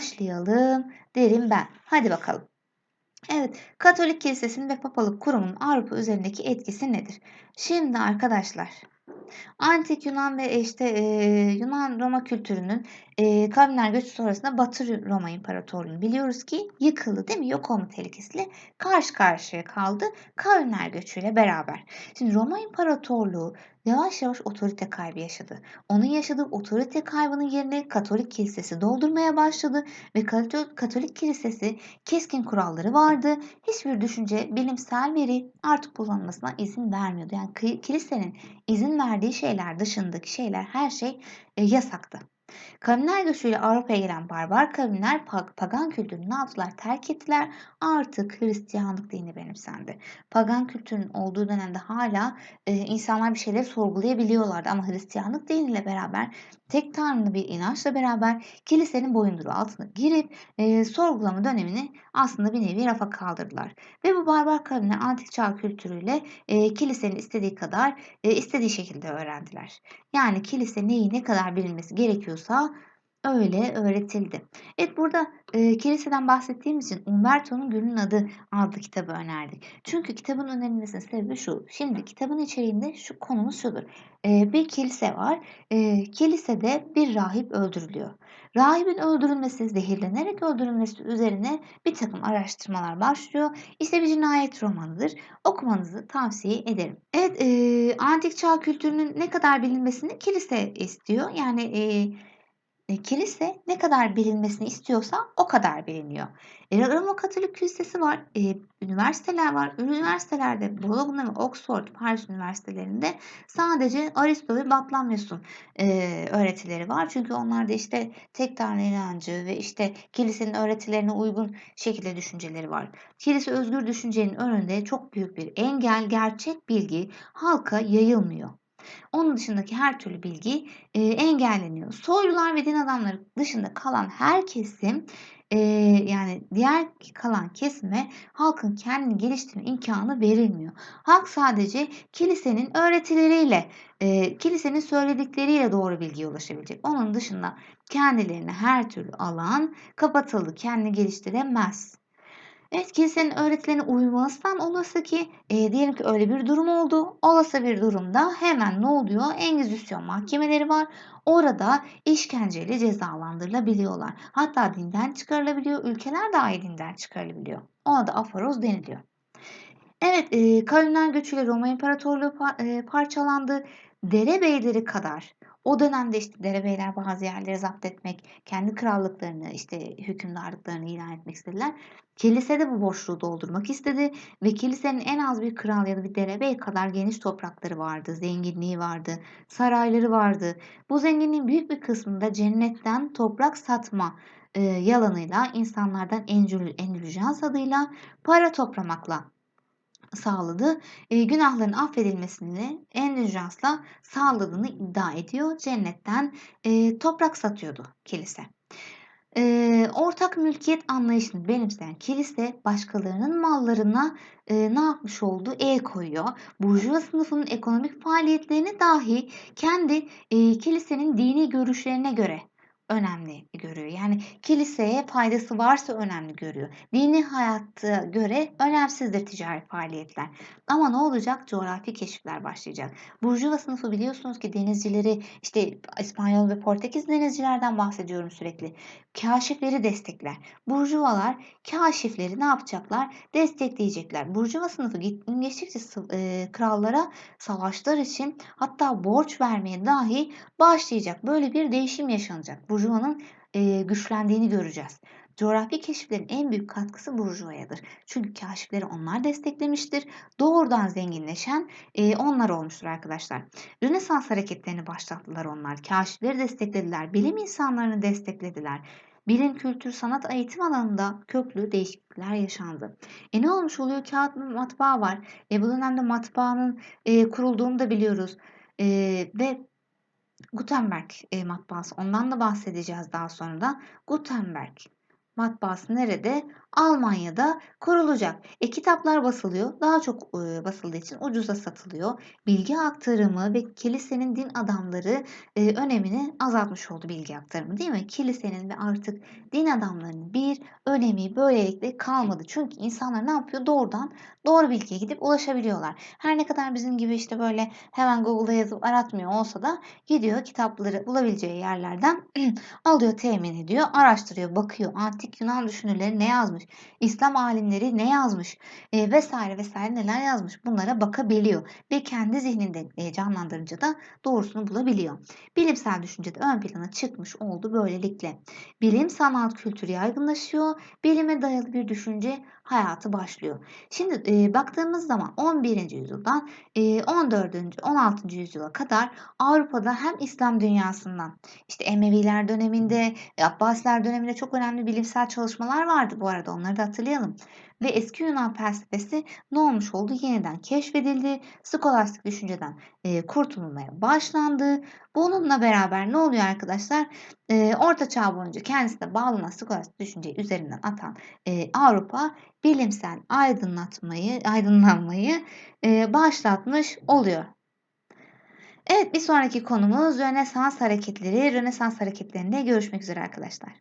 başlayalım derim ben. Hadi bakalım. Evet, Katolik Kilisesi'nin ve Papalık Kurumu'nun Avrupa üzerindeki etkisi nedir? Şimdi arkadaşlar, Antik Yunan ve işte e, Yunan Roma kültürünün e, kavimler göçü sonrasında Batı Roma İmparatorluğu biliyoruz ki yıkıldı değil mi? Yok olma tehlikesiyle karşı karşıya kaldı kavimler göçüyle beraber. Şimdi Roma İmparatorluğu yavaş yavaş otorite kaybı yaşadı. Onun yaşadığı otorite kaybının yerine Katolik Kilisesi doldurmaya başladı ve Katolik Kilisesi keskin kuralları vardı. Hiçbir düşünce, bilimsel veri artık kullanılmasına izin vermiyordu. Yani kilisenin izin verdiği şeyler dışındaki şeyler her şey e, yasaktı. Kavimler göçüyle Avrupa'ya gelen barbar kavimler pagan kültürünü ne yaptılar? Terk ettiler. Artık Hristiyanlık dini benimsendi. Pagan kültürün olduğu dönemde hala e, insanlar bir şeyleri sorgulayabiliyorlardı. Ama Hristiyanlık diniyle beraber tek tanrılı bir inançla beraber kilisenin boyunduruğu altına girip e, sorgulama dönemini aslında bir nevi rafa kaldırdılar. Ve bu barbar kavimler antik çağ kültürüyle e, kilisenin istediği kadar e, istediği şekilde öğrendiler. Yani kilise neyi ne kadar bilinmesi olursa öyle öğretildi. Evet burada e, kiliseden bahsettiğimiz için Umberto'nun Gül'ün Adı adlı kitabı önerdik. Çünkü kitabın önerilmesinin sebebi şu. Şimdi kitabın içeriğinde şu konumuz şudur. E, bir kilise var. E, kilisede bir rahip öldürülüyor. Rahibin öldürülmesi, zehirlenerek öldürülmesi üzerine bir takım araştırmalar başlıyor. İşte bir cinayet romanıdır. Okumanızı tavsiye ederim. Evet, e, antik çağ kültürünün ne kadar bilinmesini kilise istiyor. Yani e, kilise ne kadar bilinmesini istiyorsa o kadar biliniyor. E, Roma Katolik Kilisesi var, e, üniversiteler var. Üniversitelerde Bologna ve Oxford, Paris üniversitelerinde sadece Aristo ve Batlamyus'un e, öğretileri var. Çünkü onlarda işte tek tanrı inancı ve işte kilisenin öğretilerine uygun şekilde düşünceleri var. Kilise özgür düşüncenin önünde çok büyük bir engel, gerçek bilgi halka yayılmıyor. Onun dışındaki her türlü bilgi e, engelleniyor. Soylular ve din adamları dışında kalan her kesim e, yani diğer kalan kesime halkın kendini geliştirme imkanı verilmiyor. Halk sadece kilisenin öğretileriyle, e, kilisenin söyledikleriyle doğru bilgiye ulaşabilecek. Onun dışında kendilerine her türlü alan kapatıldı. Kendini geliştiremez. Evet kilisenin öğretilerine uymazsan olası ki e, diyelim ki öyle bir durum oldu. Olası bir durumda hemen ne oluyor? Engizisyon mahkemeleri var. Orada işkenceyle cezalandırılabiliyorlar. Hatta dinden çıkarılabiliyor. Ülkeler dahi dinden çıkarılabiliyor. Ona da aforoz deniliyor. Evet, e, kavimler göçüyle Roma İmparatorluğu pa- e, parçalandı. Derebeyleri kadar o dönemde işte derebeyler bazı yerleri zapt etmek, kendi krallıklarını, işte hükümdarlıklarını ilan etmek istediler. Kilise de bu boşluğu doldurmak istedi ve kilisenin en az bir kral ya da bir derebey kadar geniş toprakları vardı, zenginliği vardı, sarayları vardı. Bu zenginliğin büyük bir kısmında cennetten toprak satma e, yalanıyla insanlardan endülüjans adıyla para toplamakla sağladı. E, günahların affedilmesini endüjansla sağladığını iddia ediyor. Cennetten e, toprak satıyordu kilise. E, ortak mülkiyet anlayışını benimseyen kilise başkalarının mallarına e, ne yapmış oldu? El koyuyor. Burjuva sınıfının ekonomik faaliyetlerini dahi kendi e, kilisenin dini görüşlerine göre önemli görüyor. Yani kiliseye faydası varsa önemli görüyor. Dini hayata göre önemsizdir ticari faaliyetler. Ama ne olacak? Coğrafi keşifler başlayacak. Burjuva sınıfı biliyorsunuz ki denizcileri işte İspanyol ve Portekiz denizcilerden bahsediyorum sürekli. Kaşifleri destekler. Burjuvalar kaşifleri ne yapacaklar? Destekleyecekler. Burjuva sınıfı geçtikçe e, krallara savaşlar için hatta borç vermeye dahi başlayacak. Böyle bir değişim yaşanacak. Burjuva'nın e, güçlendiğini göreceğiz. Coğrafi keşiflerin en büyük katkısı Burjuva'yadır. Çünkü kaşifleri onlar desteklemiştir. Doğrudan zenginleşen e, onlar olmuştur arkadaşlar. Rönesans hareketlerini başlattılar onlar. Kaşifleri desteklediler. Bilim insanlarını desteklediler. Bilim, kültür, sanat, eğitim alanında köklü değişiklikler yaşandı. E ne olmuş oluyor? Kağıt matbaa var. E bu dönemde matbaanın e, kurulduğunu da biliyoruz. E, ve Gutenberg e, matbaası. Ondan da bahsedeceğiz daha sonra da. Gutenberg matbaası nerede? Almanya'da kurulacak. E kitaplar basılıyor. Daha çok e, basıldığı için ucuza satılıyor. Bilgi aktarımı ve kilisenin din adamları e, önemini azaltmış oldu bilgi aktarımı değil mi? Kilisenin ve artık din adamlarının bir önemi böylelikle kalmadı. Çünkü insanlar ne yapıyor? Doğrudan doğru bilgiye gidip ulaşabiliyorlar. Her ne kadar bizim gibi işte böyle hemen Google'da yazıp aratmıyor olsa da gidiyor kitapları bulabileceği yerlerden alıyor, temin ediyor, araştırıyor, bakıyor. Antik Yunan düşünürleri ne yazmış? İslam alimleri ne yazmış? E, vesaire vesaire neler yazmış? Bunlara bakabiliyor ve kendi zihninde e, canlandırınca da doğrusunu bulabiliyor. Bilimsel düşünce de ön plana çıkmış oldu böylelikle. Bilim, sanat, kültür yaygınlaşıyor. Bilime dayalı bir düşünce hayatı başlıyor. Şimdi e, baktığımız zaman 11. yüzyıldan e, 14. 16. yüzyıla kadar Avrupa'da hem İslam dünyasından işte Emeviler döneminde, Abbasiler döneminde çok önemli bilimsel çalışmalar vardı bu arada onları da hatırlayalım. Ve eski Yunan felsefesi ne olmuş oldu? Yeniden keşfedildi. Skolastik düşünceden e, kurtulmaya başlandı. Bununla beraber ne oluyor arkadaşlar? E, Orta Çağ boyunca kendisine bağlanan skolastik düşünceyi üzerinden atan e, Avrupa bilimsel aydınlatmayı, aydınlanmayı e, başlatmış oluyor. Evet bir sonraki konumuz Rönesans hareketleri. Rönesans hareketlerinde görüşmek üzere arkadaşlar.